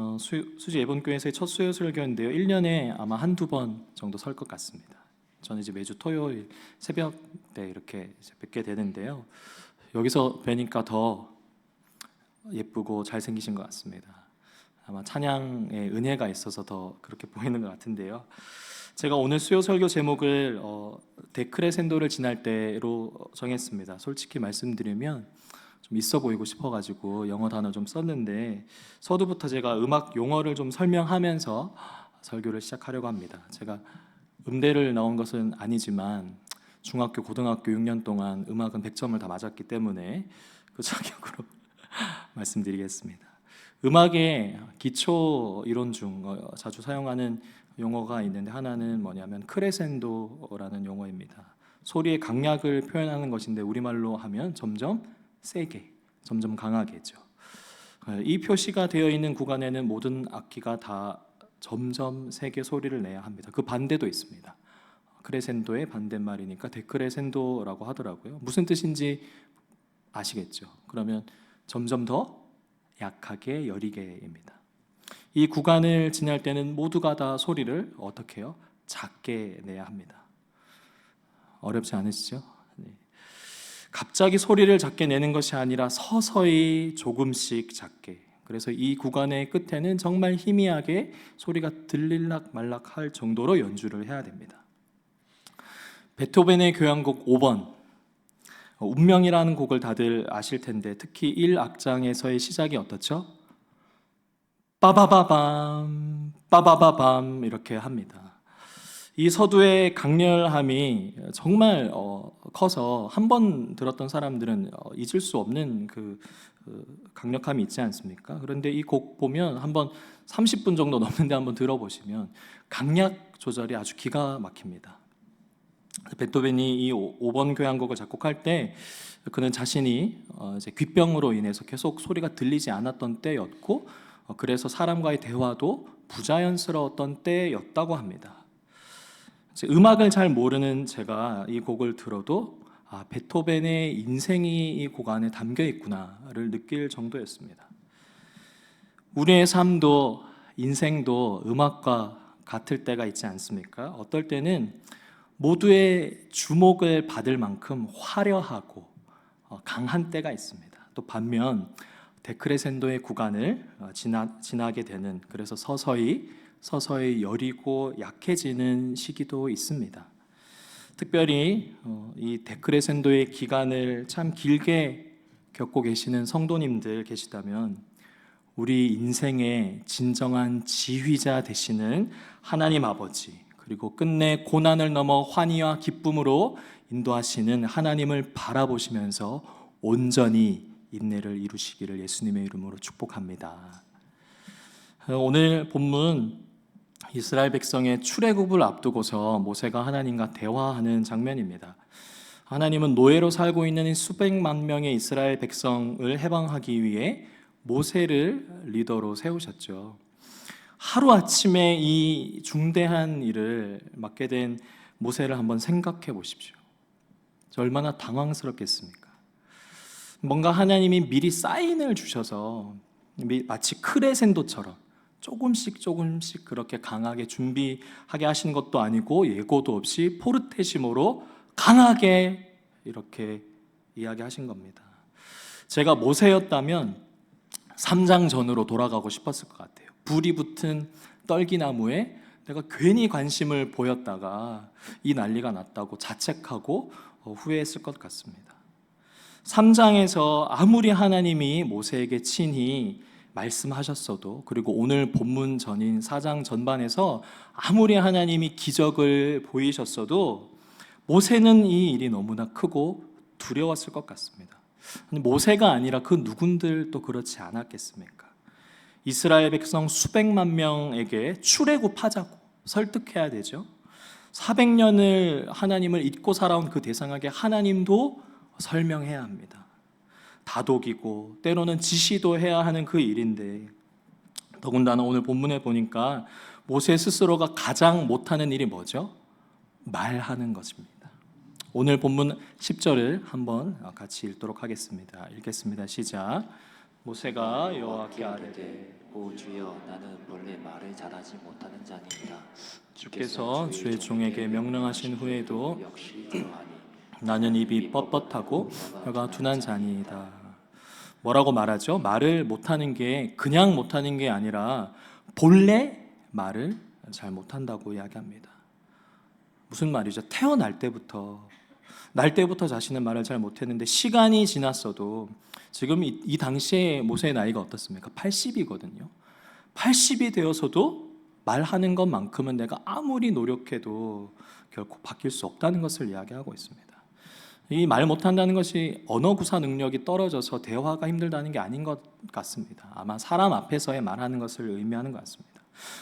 어, 수, 수지 예본교회에서의 첫 수요 설교인데요. 1년에 아마 한두 번 정도 설 것 같습니다. 저는 이제 매주 토요일 새벽 때 이렇게 이제 뵙게 되는데요. 여기서 뵈니까 더 예쁘고 잘생기신 것 같습니다. 아마 찬양의 은혜가 있어서 더 그렇게 보이는 것 같은데요. 제가 오늘 수요 설교 제목을 어, 데크레센도를 지날 때로 정했습니다. 솔직히 말씀드리면 좀 있어 보이고 싶어가지고 영어 단어 좀 썼는데 서두부터 제가 음악 용어를 좀 설명하면서 설교를 시작하려고 합니다. 제가 음대를 나온 것은 아니지만 중학교, 고등학교 6년 동안 음악은 100점을 다 맞았기 때문에 그 자격으로 말씀드리겠습니다. 음악의 기초 이론 중 어, 자주 사용하는 용어가 있는데 하나는 뭐냐면 크레센도라는 용어입니다. 소리의 강약을 표현하는 것인데 우리말로 하면 점점 세게, 점점 강하게죠. 어, 이 표시가 되어 있는 구간에는 모든 악기가 다 점점 세게 소리를 내야 합니다. 그 반대도 있습니다. 크레센도의 반대말이니까 데크레센도라고 하더라고요. 무슨 뜻인지 아시겠죠? 그러면 점점 더 약하게 여리게입니다. 이 구간을 지날 때는 모두가 다 소리를 어떻게 해요? 작게 내야 합니다. 어렵지 않으시죠? 네. 갑자기 소리를 작게 내는 것이 아니라 서서히 조금씩 작게. 그래서 이 구간의 끝에는 정말 희미하게 소리가 들릴락 말락 할 정도로 연주를 해야 됩니다. 베토벤의 교향곡 5번 운명이라는 곡을 다들 아실 텐데 특히 1악장에서의 시작이 어떻죠? 빠바바밤 빠바바밤 이렇게 합니다. 이 서두의 강렬함이 정말 어, 커서 한 번 들었던 사람들은 어, 잊을 수 없는 그, 그 강력함이 있지 않습니까? 그런데 이 곡 보면 한번 30분 정도 넘는데 한번 들어보시면 강약 조절이 아주 기가 막힙니다. 베토벤이 이 5번 교향곡을 작곡할 때 그는 자신이 어, 이제 귀병으로 인해서 계속 소리가 들리지 않았던 때였고 어, 그래서 사람과의 대화도 부자연스러웠던 때였다고 합니다. 음악을 잘 모르는 제가 이 곡을 들어도 아, 베토벤의 인생이 이 곡 안에 담겨 있구나를 느낄 정도였습니다. 우리의 삶도 인생도 음악과 같을 때가 있지 않습니까? 어떨 때는 모두의 주목을 받을 만큼 화려하고 어, 강한 때가 있습니다. 또 반면 데크레센도의 구간을 어, 지나, 지나게 되는 그래서 서서히 서서히 여리고 약해지는 시기도 있습니다. 특별히 어, 이 데크레센도의 기간을 참 길게 겪고 계시는 성도님들 계시다면 우리 인생의 진정한 지휘자 되시는 하나님 아버지 그리고 끝내 고난을 넘어 환희와 기쁨으로 인도하시는 하나님을 바라보시면서 온전히 인내를 이루시기를 예수님의 이름으로 축복합니다. 오늘 본문 이스라엘 백성의 출애굽을 앞두고서 모세가 하나님과 대화하는 장면입니다. 하나님은 노예로 살고 있는 수백만 명의 이스라엘 백성을 해방하기 위해 모세를 리더로 세우셨죠. 하루 아침에 이 중대한 일을 맡게 된 모세를 한번 생각해 보십시오. 얼마나 당황스럽겠습니까? 뭔가 하나님이 미리 사인을 주셔서 마치 크레센도처럼 조금씩 조금씩 그렇게 강하게 준비하게 하신 것도 아니고 예고도 없이 포르테시모로 강하게 이렇게 이야기하신 겁니다. 제가 모세였다면 3장 전으로 돌아가고 싶었을 것 같아요. 불이 붙은 떨기나무에 내가 괜히 관심을 보였다가 이 난리가 났다고 자책하고 어, 후회했을 것 같습니다. 3장에서 아무리 하나님이 모세에게 친히 말씀하셨어도 그리고 오늘 본문 전인 4장 전반에서 아무리 하나님이 기적을 보이셨어도 모세는 이 일이 너무나 크고 두려웠을 것 같습니다. 모세가 아니라 그 누군들도 그렇지 않았겠습니까? 이스라엘 백성 수백만 명에게 출애굽하자고 설득해야 되죠. 400년을 하나님을 잊고 살아온 그 대상에게 하나님도 설명해야 합니다. 다독이고 때로는 지시도 해야 하는 그 일인데 더군다나 오늘 본문에 보니까 모세 스스로가 가장 못하는 일이 뭐죠? 말하는 것입니다. 오늘 본문 10절을 한번 같이 읽도록 하겠습니다. 읽겠습니다. 시작. 모세가 여호와께 아뢰되 오 주여 나는 원래 말을 잘하지 못하는 자니이다 주께서 주의 종에게 명령하신 후에도 역시 그러하니 나는 입이 뻣뻣하고 혀가 둔한 자니이다. 뭐라고 말하죠? 말을 못하는 게 그냥 못하는 게 아니라 본래 말을 잘 못한다고 이야기합니다. 무슨 말이죠? 태어날 때부터 날 때부터 자신은 말을 잘 못했는데 시간이 지났어도 지금 이, 이 당시에 모세의 나이가 어떻습니까? 80이거든요. 80이 되어서도 말하는 것만큼은 내가 아무리 노력해도 결코 바뀔 수 없다는 것을 이야기하고 있습니다. 이 말 못한다는 것이 언어 구사 능력이 떨어져서 대화가 힘들다는 게 아닌 것 같습니다. 아마 사람 앞에서의 말하는 것을 의미하는 것 같습니다.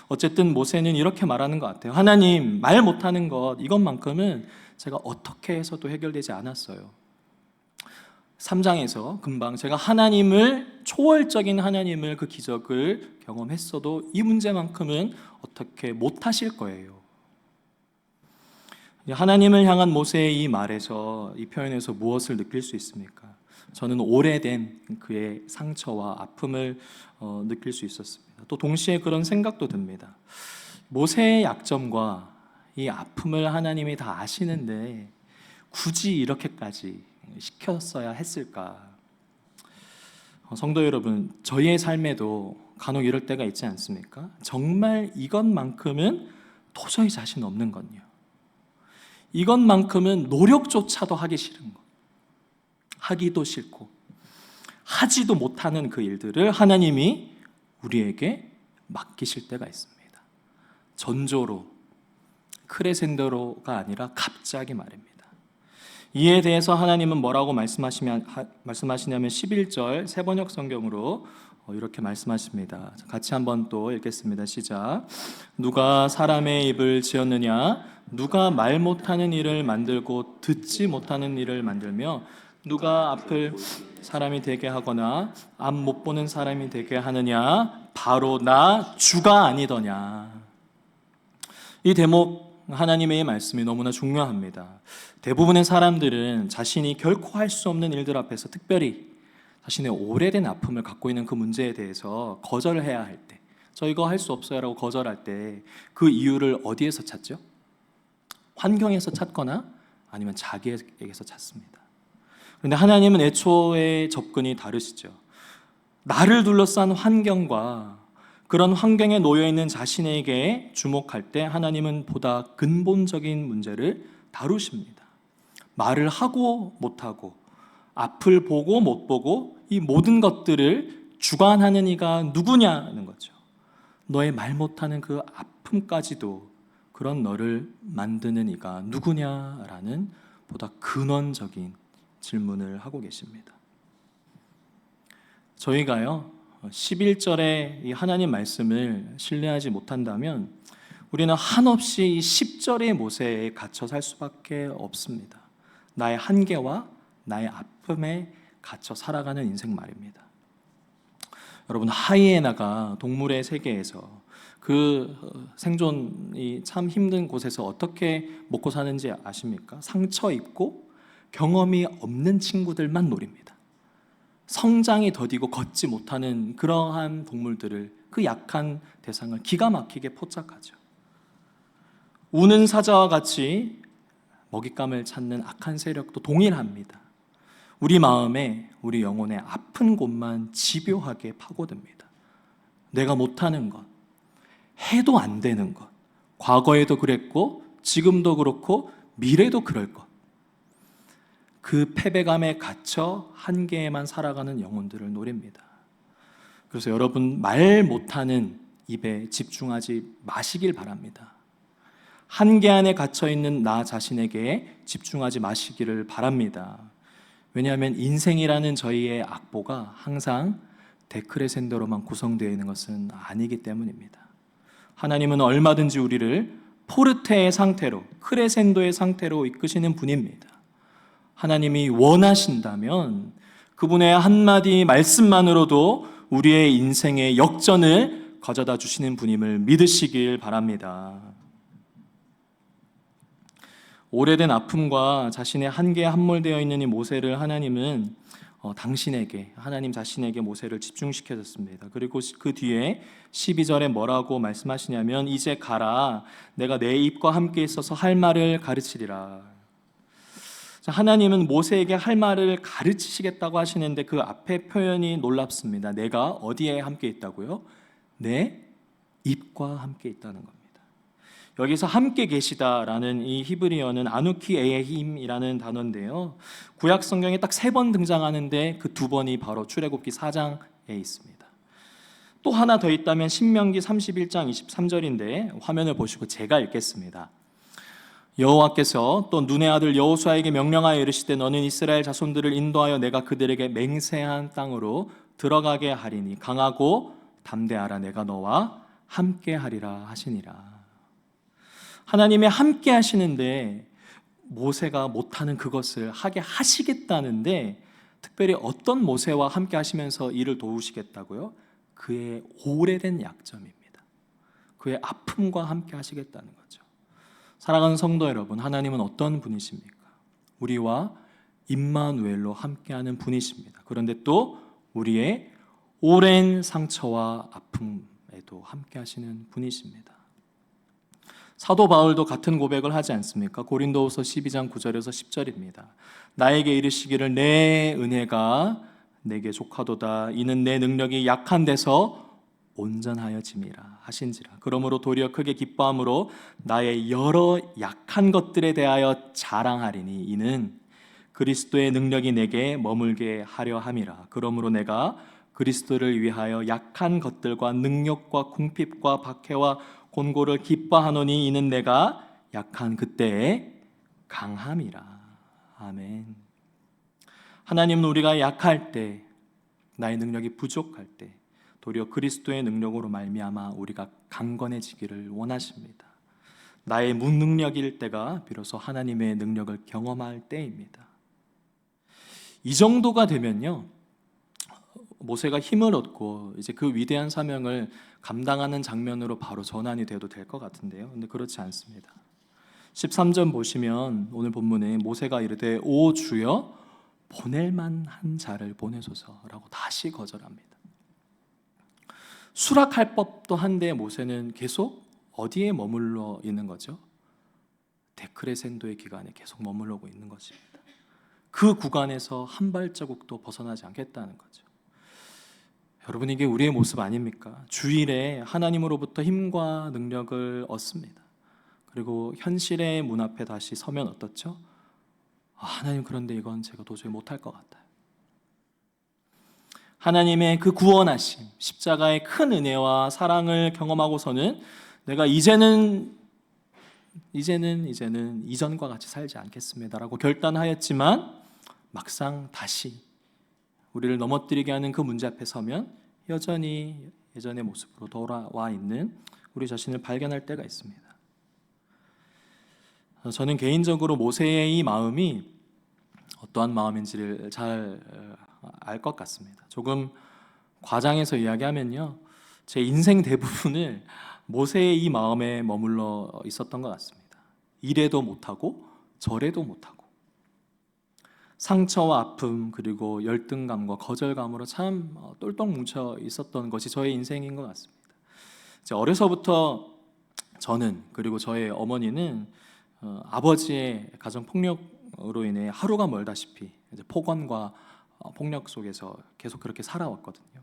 어쨌든 모세는 이렇게 말하는 것 같아요. 하나님 말 못하는 것 이것만큼은 제가 어떻게 해서도 해결되지 않았어요. 3장에서 금방 제가 하나님을 초월적인 하나님을 그 기적을 경험했어도 이 문제만큼은 어떻게 못 하실 거예요. 하나님을 향한 모세의 이 말에서 이 표현에서 무엇을 느낄 수 있습니까? 저는 오래된 그의 상처와 아픔을 어, 느낄 수 있었습니다. 또 동시에 그런 생각도 듭니다. 모세의 약점과 이 아픔을 하나님이 다 아시는데 굳이 이렇게까지 시켰어야 했을까? 어, 성도 여러분, 저희의 삶에도 간혹 이럴 때가 있지 않습니까? 정말 이것만큼은 도저히 자신 없는 건요. 이것만큼은 노력조차도 하기 싫은 것. 하기도 싫고 하지도 못하는 그 일들을 하나님이 우리에게 맡기실 때가 있습니다. 전조로 크레센도로가 아니라 갑자기 말입니다. 이에 대해서 하나님은 뭐라고 말씀하시냐면 11절 세번역 성경으로 어, 이렇게 말씀하십니다. 같이 한번 또 읽겠습니다. 시작. 누가 사람의 입을 지었느냐? 누가 말 못하는 일을 만들고 듣지 못하는 일을 만들며 누가 앞을 사람이 되게 하거나 앞 못 보는 사람이 되게 하느냐? 바로 나 주가 아니더냐. 이 대목 하나님의 말씀이 너무나 중요합니다. 대부분의 사람들은 자신이 결코 할 수 없는 일들 앞에서 특별히 자신의 오래된 아픔을 갖고 있는 그 문제에 대해서 거절해야 할 때, 저 이거 할 수 없어요라고 거절할 때 그 이유를 어디에서 찾죠? 환경에서 찾거나 아니면 자기에게서 찾습니다. 그런데 하나님은 애초에 접근이 다르시죠. 나를 둘러싼 환경과 그런 환경에 놓여 있는 자신에게 주목할 때 하나님은 보다 근본적인 문제를 다루십니다. 말을 하고 못하고 앞을 보고 못 보고 이 모든 것들을 주관하는 이가 누구냐는 거죠. 너의 말 못하는 그 아픔까지도 그런 너를 만드는 이가 누구냐라는 보다 근원적인 질문을 하고 계십니다. 저희가요, 11절의 이 하나님 말씀을 신뢰하지 못한다면 우리는 한없이 이 10절의 모세에 갇혀 살 수밖에 없습니다. 나의 한계와 나의 아픔에 갇혀 살아가는 인생 말입니다. 여러분, 하이에나가 동물의 세계에서 그 생존이 참 힘든 곳에서 어떻게 먹고 사는지 아십니까? 상처 입고 경험이 없는 친구들만 노립니다. 성장이 더디고 걷지 못하는 그러한 동물들을 그 약한 대상을 기가 막히게 포착하죠. 우는 사자와 같이 먹잇감을 찾는 악한 세력도 동일합니다. 우리 마음에 우리 영혼의 아픈 곳만 집요하게 파고듭니다. 내가 못하는 것, 해도 안 되는 것, 과거에도 그랬고 지금도 그렇고 미래도 그럴 것. 그 패배감에 갇혀 한계에만 살아가는 영혼들을 노립니다. 그래서 여러분 말 못하는 입에 집중하지 마시길 바랍니다. 한계 안에 갇혀 있는 나 자신에게 집중하지 마시기를 바랍니다. 왜냐하면 인생이라는 저희의 악보가 항상 데크레센더로만 구성되어 있는 것은 아니기 때문입니다. 하나님은 얼마든지 우리를 포르테의 상태로, 크레센도의 상태로 이끄시는 분입니다. 하나님이 원하신다면 그분의 한마디 말씀만으로도 우리의 인생의 역전을 가져다 주시는 분임을 믿으시길 바랍니다. 오래된 아픔과 자신의 한계에 함몰되어 있는 이 모세를 하나님은 어, 당신에게 하나님 자신에게 모세를 집중시켜줬습니다. 그리고 시- 그 뒤에 12절에 뭐라고 말씀하시냐면 이제 가라 내가 내 입과 함께 있어서 할 말을 가르치리라. 자, 하나님은 모세에게 할 말을 가르치시겠다고 하시는데 그 앞에 표현이 놀랍습니다. 내가 어디에 함께 있다고요? 내 입과 함께 있다는 겁니다. 여기서 함께 계시다라는 이 히브리어는 아누키 에힘이라는 단어인데요. 구약 성경에 딱 세 번 등장하는데 그 두 번이 바로 출애굽기 4장에 있습니다. 또 하나 더 있다면 신명기 31장 23절인데 화면을 보시고 제가 읽겠습니다. 여호와께서 또 눈의 아들 여호수아에게 명령하여 이르시되 너는 이스라엘 자손들을 인도하여 내가 그들에게 맹세한 땅으로 들어가게 하리니 강하고 담대하라 내가 너와 함께 하리라 하시니라. 하나님이 함께 하시는데 모세가 못하는 그것을 하게 하시겠다는데 특별히 어떤 모세와 함께 하시면서 일을 도우시겠다고요? 그의 오래된 약점입니다. 그의 아픔과 함께 하시겠다는 거죠. 사랑하는 성도 여러분, 하나님은 어떤 분이십니까? 우리와 임마누엘로 함께하는 분이십니다. 그런데 또 우리의 오랜 상처와 아픔에도 함께하시는 분이십니다. 사도 바울도 같은 고백을 하지 않습니까? 고린도후서 12장 9절에서 10절입니다. 나에게 이르시기를 내 은혜가 내게 족하도다. 이는 내 능력이 약한 데서 온전하여짐이라 하신지라. 그러므로 도리어 크게 기뻐함으로 나의 여러 약한 것들에 대하여 자랑하리니 이는 그리스도의 능력이 내게 머물게 하려 함이라. 그러므로 내가 그리스도를 위하여 약한 것들과 능력과 궁핍과 박해와 곤고를 기뻐하노니 이는 내가 약한 그때에 강함이라. 아멘. 하나님은 우리가 약할 때, 나의 능력이 부족할 때, 도리어 그리스도의 능력으로 말미암아 우리가 강건해지기를 원하십니다. 나의 무능력일 때가 비로소 하나님의 능력을 경험할 때입니다. 이 정도가 되면요. 모세가 힘을 얻고 이제 그 위대한 사명을 감당하는 장면으로 바로 전환이 되어도 될 것 같은데요. 근데 그렇지 않습니다. 13절 보시면 오늘 본문에 모세가 이르되 오 주여 보낼 만한 자를 보내소서라고 다시 거절합니다. 수락할 법도 한데 모세는 계속 어디에 머물러 있는 거죠? 데크레센도의 기간에 계속 머물러고 있는 것입니다. 그 구간에서 한 발자국도 벗어나지 않겠다는 거죠. 여러분 이게 우리의 모습 아닙니까? 주일에 하나님으로부터 힘과 능력을 얻습니다. 그리고 현실의 문 앞에 다시 서면 어떻죠? 아, 하나님 그런데 이건 제가 도저히 못할 것 같아요. 하나님의 그 구원하심, 십자가의 큰 은혜와 사랑을 경험하고서는 내가 이제는 이제는 이제는 이전과 같이 살지 않겠습니다라고 결단하였지만 막상 다시 우리를 넘어뜨리게 하는 그 문제 앞에 서면 여전히 예전의 모습으로 돌아와 있는 우리 자신을 발견할 때가 있습니다. 어, 저는 개인적으로 모세의 이 마음이 어떠한 마음인지를 잘 알 것 같습니다. 조금 과장해서 이야기하면요, 제 인생 대부분을 모세의 이 마음에 머물러 있었던 것 같습니다. 이래도 못하고 저래도 못하고 상처와 아픔 그리고 열등감과 거절감으로 참 어, 똘똘 뭉쳐 있었던 것이 저의 인생인 것 같습니다. 이제 어려서부터 저는 그리고 저의 어머니는 어, 아버지의 가정 폭력으로 인해 하루가 멀다시피 폭언과 어, 폭력 속에서 계속 그렇게 살아왔거든요.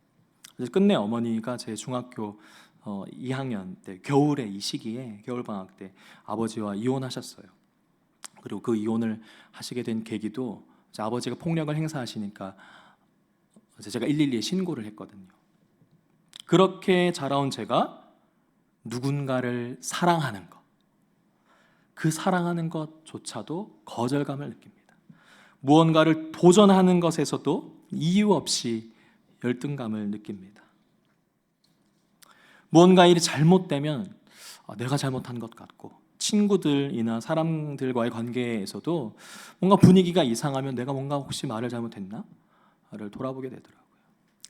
그래서 끝내 어머니가 제 중학교 어, 2학년 때 겨울에 이 시기에 겨울 방학 때 아버지와 이혼하셨어요. 그리고 그 이혼을 하시게 된 계기도 아버지가 폭력을 행사하시니까 제가 112에 신고를 했거든요. 그렇게 자라온 제가 누군가를 사랑하는 것, 그 사랑하는 것조차도 거절감을 느낍니다. 무언가를 도전하는 것에서도 이유 없이 열등감을 느낍니다. 무언가 일이 잘못되면 아, 내가 잘못한 것 같고 친구들이나 사람들과의 관계에서도 뭔가 분위기가 이상하면 내가 뭔가 혹시 말을 잘못했나? 를 돌아보게 되더라고요.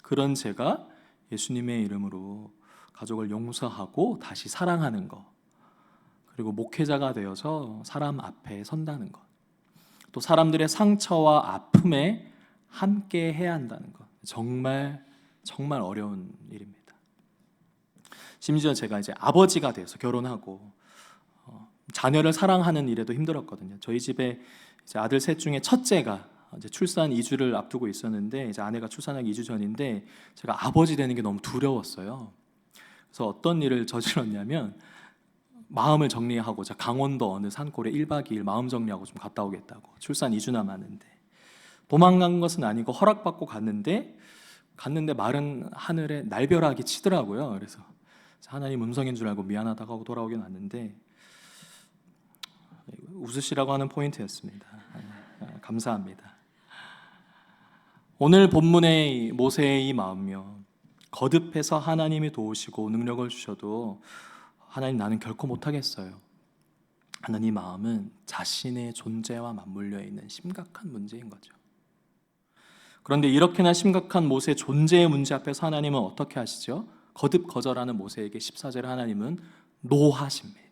그런 제가 예수님의 이름으로 가족을 용서하고 다시 사랑하는 것, 그리고 목회자가 되어서 사람 앞에 선다는 것, 또 사람들의 상처와 아픔에 함께 해야 한다는 것 정말 정말 어려운 일입니다. 심지어 제가 이제 아버지가 돼서 결혼하고 어, 자녀를 사랑하는 일에도 힘들었거든요. 저희 집에 아들 셋 중에 첫째가 출산 2주를 앞두고 있었는데 이제 아내가 출산하기 2주 전인데 제가 아버지 되는 게 너무 두려웠어요. 그래서 어떤 일을 저질렀냐면 마음을 정리하고 자 강원도 어느 산골에 1박 2일 마음 정리하고 좀 갔다 오겠다고 출산 2주 남았는데 도망간 것은 아니고 허락받고 갔는데 갔는데 마른 하늘에 날벼락이 치더라고요. 그래서 하나님 음성인 줄 알고 미안하다고 하고 돌아오긴 왔는데 웃으시라고 하는 포인트였습니다. 아, 감사합니다. 오늘 본문의 모세의 이 마음요 거듭해서 하나님이 도우시고 능력을 주셔도 하나님 나는 결코 못하겠어요. 하나님 마음은 자신의 존재와 맞물려 있는 심각한 문제인 거죠. 그런데 이렇게나 심각한 모세 존재의 문제 앞에서 하나님은 어떻게 하시죠? 거듭 거절하는 모세에게 14절에 하나님은 노하십니다.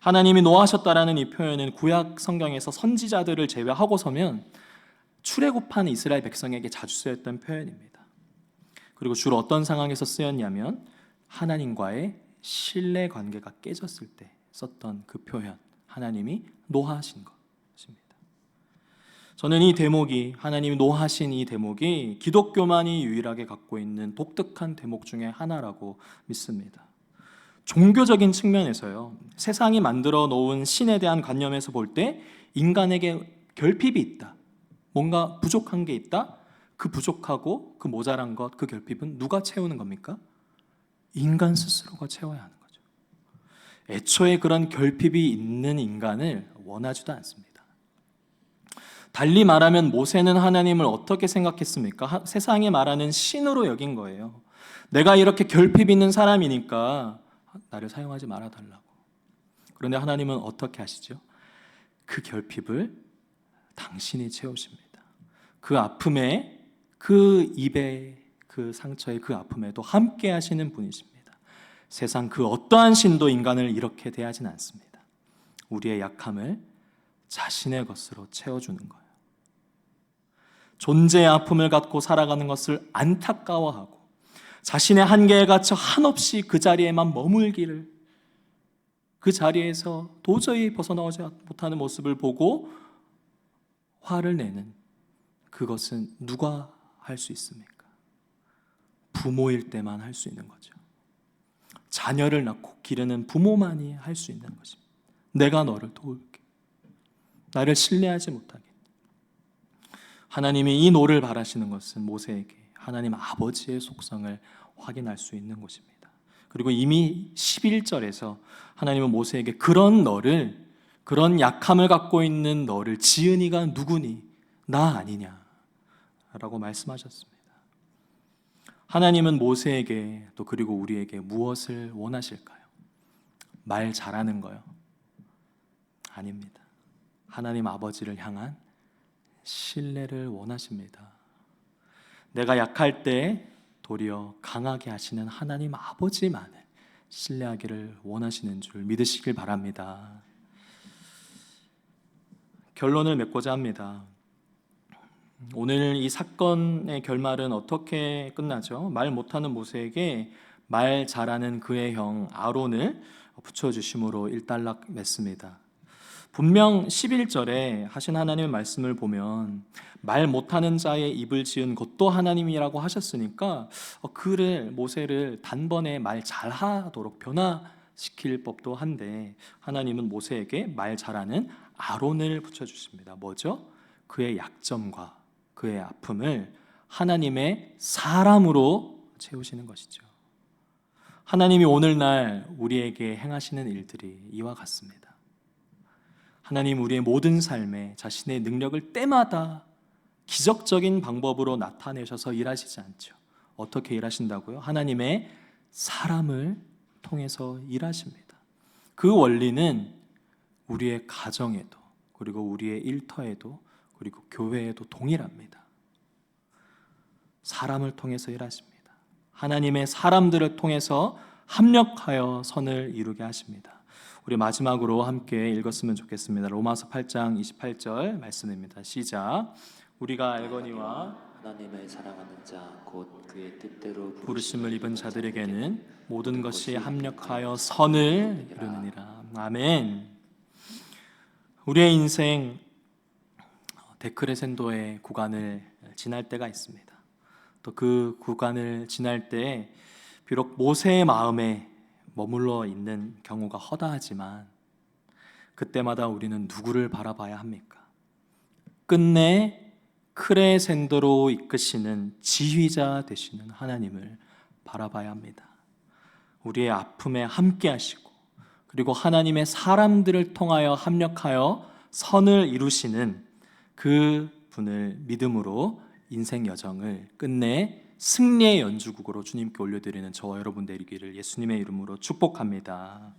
하나님이 노하셨다라는 이 표현은 구약 성경에서 선지자들을 제외하고서면 출애굽한 이스라엘 백성에게 자주 쓰였던 표현입니다. 그리고 주로 어떤 상황에서 쓰였냐면 하나님과의 신뢰 관계가 깨졌을 때 썼던 그 표현 하나님이 노하신 것입니다. 저는 이 대목이 하나님이 노하신 이 대목이 기독교만이 유일하게 갖고 있는 독특한 대목 중에 하나라고 믿습니다. 종교적인 측면에서요. 세상이 만들어 놓은 신에 대한 관념에서 볼 때 인간에게 결핍이 있다. 뭔가 부족한 게 있다. 그 부족하고 그 모자란 것, 그 결핍은 누가 채우는 겁니까? 인간 스스로가 채워야 하는 거죠. 애초에 그런 결핍이 있는 인간을 원하지도 않습니다. 달리 말하면 모세는 하나님을 어떻게 생각했습니까? 하- 세상이 말하는 신으로 여긴 거예요. 내가 이렇게 결핍 있는 사람이니까 나를 사용하지 말아 달라고. 그런데 하나님은 어떻게 하시죠? 그 결핍을 당신이 채우십니다. 그 아픔에 그 입에 그 상처의 그 아픔에도 함께 하시는 분이십니다. 세상 그 어떠한 신도 인간을 이렇게 대하진 않습니다. 우리의 약함을 자신의 것으로 채워주는 거예요. 존재의 아픔을 갖고 살아가는 것을 안타까워하고 자신의 한계에 갇혀 한없이 그 자리에만 머물기를 그 자리에서 도저히 벗어나오지 못하는 모습을 보고 화를 내는 그것은 누가 할 수 있습니까? 부모일 때만 할 수 있는 거죠. 자녀를 낳고 기르는 부모만이 할 수 있는 것입니다. 내가 너를 도울게. 나를 신뢰하지 못하게. 하나님이 이 노를 바라시는 것은 모세에게 하나님 아버지의 속성을 확인할 수 있는 것입니다. 그리고 이미 11절에서 하나님은 모세에게 그런 너를 그런 약함을 갖고 있는 너를 지은 이가 누구니 나 아니냐 라고 말씀하셨습니다. 하나님은 모세에게 또 그리고 우리에게 무엇을 원하실까요? 말 잘하는 거요? 아닙니다. 하나님 아버지를 향한 신뢰를 원하십니다. 내가 약할 때 도리어 강하게 하시는 하나님 아버지만을 신뢰하기를 원하시는 줄 믿으시길 바랍니다. 결론을 맺고자 합니다. 오늘 이 사건의 결말은 어떻게 끝나죠? 말 못하는 모세에게 말 잘하는 그의 형 아론을 붙여주심으로 일단락 맺습니다. 분명 11절에 하신 하나님의 말씀을 보면 말 못하는 자의 입을 지은 것도 하나님이라고 하셨으니까 어, 그를 모세를 단번에 말 잘하도록 변화시킬 법도 한데 하나님은 모세에게 말 잘하는 아론을 붙여주십니다. 뭐죠? 그의 약점과 그의 아픔을 하나님의 사람으로 채우시는 것이죠. 하나님이 오늘날 우리에게 행하시는 일들이 이와 같습니다. 하나님 우리의 모든 삶에 자신의 능력을 때마다 기적적인 방법으로 나타내셔서 일하시지 않죠. 어떻게 일하신다고요? 하나님의 사람을 통해서 일하십니다. 그 원리는 우리의 가정에도 그리고 우리의 일터에도 그리고 교회에도 동일합니다. 사람을 통해서 일하십니다. 하나님의 사람들을 통해서 합력하여 선을 이루게 하십니다. 우리 마지막으로 함께 읽었으면 좋겠습니다. 로마서 8장 28절 말씀입니다. 시작. 우리가 알거니와 하나님을 사랑하는 자 곧 그의 뜻대로 부르심을 입은 자들에게는 모든 것이 합력하여 선을 이루느니라. 아멘. 우리의 인생 데크레센도의 구간을 지날 때가 있습니다. 또 그 구간을 지날 때 비록 모세의 마음에 머물러 있는 경우가 허다하지만 그때마다 우리는 누구를 바라봐야 합니까? 끝내 크레센도로 이끄시는 지휘자 되시는 하나님을 바라봐야 합니다. 우리의 아픔에 함께 하시고 그리고 하나님의 사람들을 통하여 합력하여 선을 이루시는 그 분을 믿음으로 인생 여정을 끝내 승리의 연주국으로 주님께 올려드리는 저와 여러분 되기를 예수님의 이름으로 축복합니다.